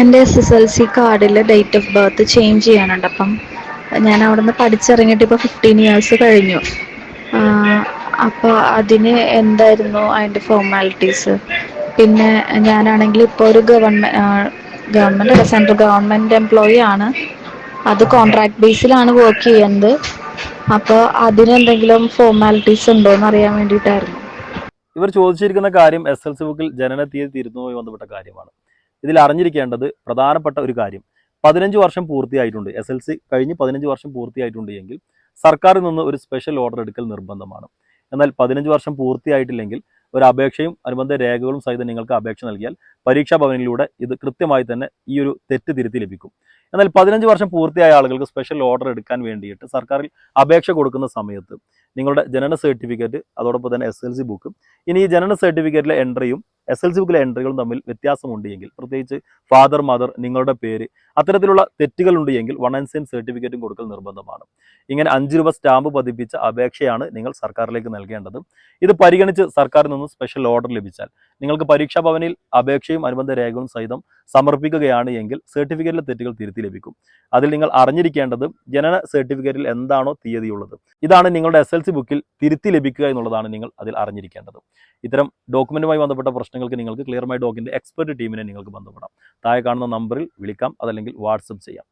എന്റെ S S L C കാർഡിൽ date of birth change ചെയ്യാനുണ്ട്. അപ്പം ഞാൻ അവിടെ നിന്ന് പഠിച്ചിറങ്ങിയിട്ട് ഇപ്പോൾ ഫിഫ്റ്റീൻ ഇയേഴ്സ് കഴിഞ്ഞു. അപ്പോൾ അതിന് എന്തായിരുന്നു അതിന്റെ ഫോർമാലിറ്റീസ് പിന്നെ ഞാനാണെങ്കിൽ ഇപ്പോൾ ഒരു ഗവൺമെന്റ് ഗവൺമെന്റ് അല്ല സെൻട്രൽ ഗവൺമെന്റ് എംപ്ലോയി ആണ്. അത് കോൺട്രാക്ട് ബേസിലാണ് വർക്ക് ചെയ്യുന്നത് അപ്പോൾ അതിനെന്തെങ്കിലും ഫോർമാലിറ്റീസ് ഉണ്ടോ എന്ന് അറിയാൻ വേണ്ടിയിട്ടായിരുന്നു. ഇവർ ചോദിച്ചിരിക്കുന്ന കാര്യം എസ് എൽ സി ബുക്കിൽ ജനന തീയതി തിരുത്തുന്നതുമായി ബന്ധപ്പെട്ട കാര്യമാണ്. ഇതിൽ അറിഞ്ഞിരിക്കേണ്ടത് പ്രധാനപ്പെട്ട ഒരു കാര്യം. പതിനഞ്ച് വർഷം പൂർത്തിയായിട്ടുണ്ട്. എസ് എൽ സി കഴിഞ്ഞ് പതിനഞ്ച് വർഷം പൂർത്തിയായിട്ടുണ്ട് എങ്കിൽ സർക്കാരിൽ നിന്ന് ഒരു സ്പെഷ്യൽ ഓർഡർ എടുക്കൽ നിർബന്ധമാണ്. എന്നാൽ പതിനഞ്ച് വർഷം പൂർത്തിയായിട്ടില്ലെങ്കിൽ ഒരു അപേക്ഷയും അനുബന്ധ രേഖകളും സഹിതം നിങ്ങൾക്ക് അപേക്ഷ നൽകിയാൽ പരീക്ഷാ ഭവനിലൂടെ ഇത് കൃത്യമായി തന്നെ ഈ ഒരു തെറ്റ് തിരുത്തി ലഭിക്കും. എന്നാൽ പതിനഞ്ച് വർഷം പൂർത്തിയായ ആളുകൾക്ക് സ്പെഷ്യൽ ഓർഡർ എടുക്കാൻ വേണ്ടിയിട്ട് സർക്കാരിൽ അപേക്ഷ കൊടുക്കുന്ന സമയത്ത് നിങ്ങളുടെ ജനന സർട്ടിഫിക്കറ്റ് അതോടൊപ്പം തന്നെ എസ് എൽ സി ബുക്കും ഇനി ഈ ജനന സർട്ടിഫിക്കറ്റിലെ എൻട്രിയും എസ് എൽ സി ബുക്കിലെ എൻട്രികളും തമ്മിൽ വ്യത്യാസമുണ്ട് എങ്കിൽ പ്രത്യേകിച്ച് ഫാദർ മദർ നിങ്ങളുടെ പേര് അത്തരത്തിലുള്ള തെറ്റുകളുണ്ട് എങ്കിൽ വൺ ആൻഡ് സെയിം സർട്ടിഫിക്കറ്റും കൊടുക്കൽ നിർബന്ധമാണ്. ഇങ്ങനെ അഞ്ച് രൂപ സ്റ്റാമ്പ് പതിപ്പിച്ച അപേക്ഷയാണ് നിങ്ങൾ സർക്കാരിലേക്ക് നൽകേണ്ടത്. ഇത് പരിഗണിച്ച് സർക്കാരിൽ നിന്ന് സ്പെഷ്യൽ ഓർഡർ ലഭിച്ചാൽ നിങ്ങൾക്ക് പരീക്ഷാ ഭവനിൽ അപേക്ഷയും അനുബന്ധ രേഖകളും സഹിതം സമർപ്പിക്കുകയാണ് എങ്കിൽ സർട്ടിഫിക്കറ്റിലെ തെറ്റുകൾ തിരുത്തി ലഭിക്കും. അതിൽ നിങ്ങൾ അറിഞ്ഞിരിക്കേണ്ടത് ജനന സർട്ടിഫിക്കറ്റിൽ എന്താണോ തീയതിയുള്ളത്. ഇതാണ് നിങ്ങളുടെ എസ് എൽ സി ബുക്കിൽ തിരുത്തി ലഭിക്കുക എന്നുള്ളതാണ് നിങ്ങൾ അതിൽ അറിഞ്ഞിരിക്കേണ്ടത്. ഇത്തരം ഡോക്യുമെന്റുമായി ബന്ധപ്പെട്ട പ്രശ്നങ്ങൾക്ക് നിങ്ങൾക്ക് ക്ലിയർ മൈ ഡോക്കിന്റെ എക്സ്പെർട്ട് ടീമിനെ നിങ്ങൾക്ക് ബന്ധപ്പെടാം. താഴെ കാണുന്ന നമ്പറിൽ വിളിക്കാം അതല്ലെങ്കിൽ വാട്സപ്പ് ചെയ്യാം.